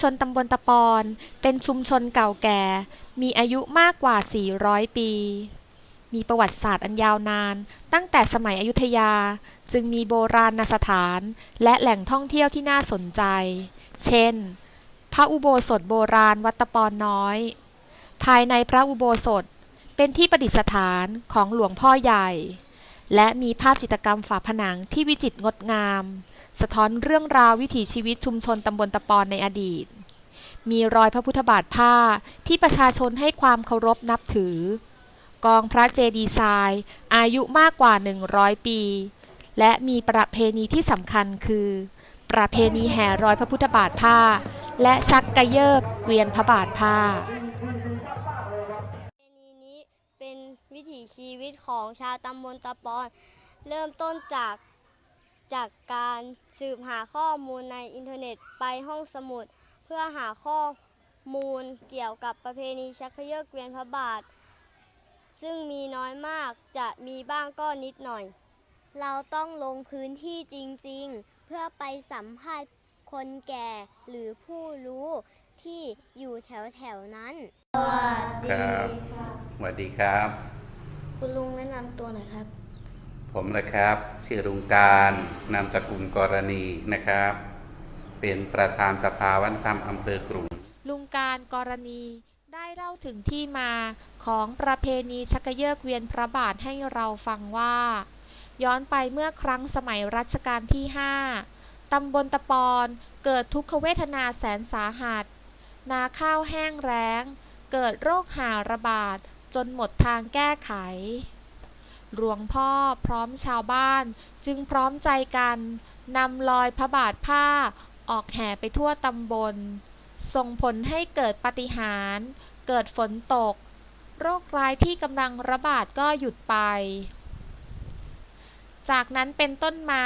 ชนตำบลตะปอน เป็นชุมชนเก่าแก่ มีอายุมากกว่า 400 ปี มีประวัติศาสตร์อันยาวนาน ตั้งแต่สมัยอยุธยา จึงมีโบราณสถาน และแหล่งท่องเที่ยวที่น่าสนใจ เช่น พระอุโบสถโบราณวัดตะปอนน้อย ภายในพระอุโบสถเป็นที่ประดิษฐานของหลวงพ่อใหญ่ และมีภาพจิตรกรรมฝาผนังที่วิจิตรงดงาม สะท้อนเรื่องราววิถีชีวิตชุมชนตำบลตะปอนในอดีต มีรอยพระพุทธบาทผ้าที่ประชาชนให้ความเคารพนับถือ กองพระเจดีย์ทรายอายุมากกว่า 100 ปี และมีประเพณีที่สำคัญคือ ประเพณีแห่รอยพระพุทธบาทผ้า และชักกระเยิกเกวียนพระบาทผ้าประเพณีนี้เป็นวิถีชีวิตของชาวตำบลตะปอน เริ่มต้นจาก จากการสืบหาข้อมูลในอินเทอร์เน็ตไปห้องสมุด เพื่อหาข้อมูลเกี่ยวกับประเพณีชักเขยือกเกวียนพระบาท ซึ่งมีน้อยมากจะมีบ้างก็นิดหน่อย เราต้องลงพื้นที่จริงๆ เพื่อไปสัมภาษณ์คนแก่หรือผู้รู้ที่อยู่แถวๆนั้นครับสวัสดีครับ คุณลุงแนะนำตัวหน่อยครับ ผมนะครับชื่อรุงการนามสกุลกรณีนะครับ เป็นประธานสภาวัฒนธรรมอำเภอขลุงลุงการกรณีได้เล่าถึงที่มาของประเพณีชักเยิกเวียนพระบาทให้เราฟังว่า ย้อนไปเมื่อครั้งสมัยรัชกาลที่ 5 ตำบลตะปอนเกิดทุกขเวทนาแสนสาหัส นาข้าวแห้งแล้ง เกิดโรคหาระบาดจนหมดทางแก้ไข หลวงพ่อพร้อมชาวบ้าน จึงพร้อมใจกันนำลอยพระบาทผ้าออกแห่ไปทั่วตำบล ส่งผลให้เกิดปฏิหาร เกิดฝนตก โรคร้ายที่กำลังระบาดก็หยุดไป จากนั้นเป็นต้นมา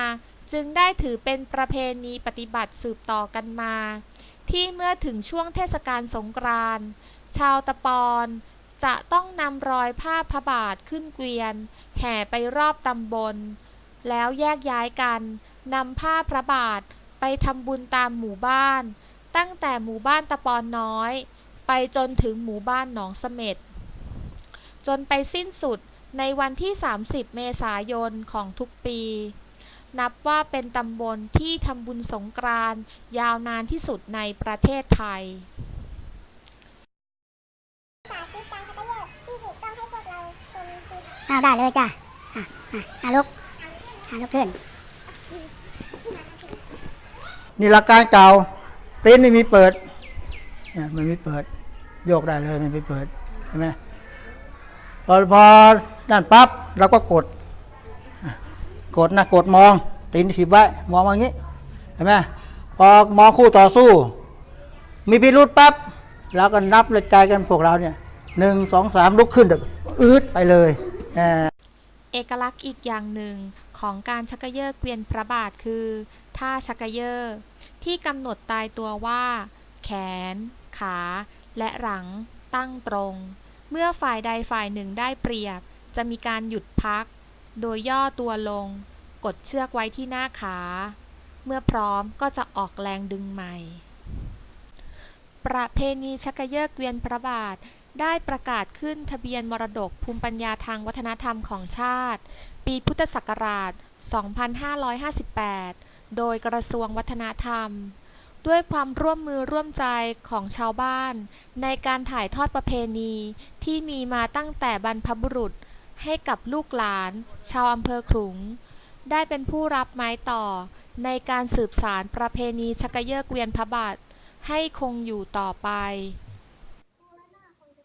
จึงได้ถือเป็นประเพณีปฏิบัติสืบต่อกันมา ที่เมื่อถึงช่วงเทศกาลสงกรานต์ชาวตะปอนจะต้องนำรอยผ้าพระบาทขึ้นเกวียน แห่ไปรอบตำบล แล้วแยกย้ายกันนำผ้าพระบาทไปทำบุญตามหมู่บ้าน ตั้งแต่หมู่บ้านตะปอนน้อย ไปจนถึงหมู่บ้านหนองเสม็ดจนไปสิ้นสุดในวันที่ 30 เมษายนของทุกปี นับว่าเป็นตำบลที่ทำบุญสงกรานต์ยาวนานที่สุดในประเทศไทย เอาได้เลยจ้ะอะอะอะลุกอะลุกขึ้น นี่หลักการเก่าปริ้นไม่มีเปิดเนี่ยมันไม่เปิด โยกได้เลยมันไม่เปิดใช่ไหมพอพอด้านปั๊บเราก็กดกดนะกดมองตีนถีบไว้มองอย่างนี้เห็นไหมพอมองคู่ต่อสู้ มีพิรุษปั๊บเราก็นับเลยใจกันพวกเราเนี่ยหนึ่งสองสามลุกขึ้นเด็กอืดไปเลย เอกลักษณ์อีกอย่างหนึ่งของการชักกระเยอะเกวียนพระบาทคือท่าชักกระเยอะที่กำหนดตายตัวว่า แขน ขา และหลัง ตั้งตรง เมื่อฝ่ายใดฝ่ายหนึ่งได้เปรียบ จะมีการหยุดพัก โดยย่อตัวลง กดเชือกไว้ที่หน้าขา เมื่อพร้อมก็จะออกแรงดึงใหม่ ประเพณีชักกระเยอะเกวียนพระบาท ได้ประกาศขึ้นทะเบียนมรดกภูมิปัญญาทางวัฒนธรรมของชาติ ปีพุทธศักราช 2558 โดยกระทรวงวัฒนธรรม ด้วยความร่วมมือร่วมใจของชาวบ้าน ในการถ่ายทอดประเพณีที่มีมาตั้งแต่บรรพบุรุษ ให้กับลูกหลาน ชาวอำเภอขลุง ได้เป็นผู้รับไม้ต่อ ในการสืบสารประเพณีชักเยอะเกวียนพระบาทให้คงอยู่ต่อไป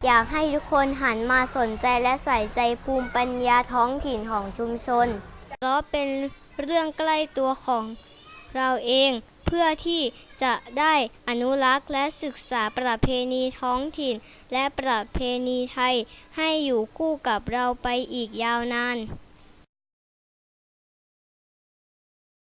อยากให้ทุกคนหันมาสนใจและใส่ใจภูมิปัญญาท้องถิ่นของชุมชน เพราะเป็นเรื่องใกล้ตัวของเราเองเพื่อที่จะได้อนุรักษ์และศึกษาประเพณีท้องถิ่น และประเพณีไทยให้อยู่คู่กับเราไปอีกยาวนาน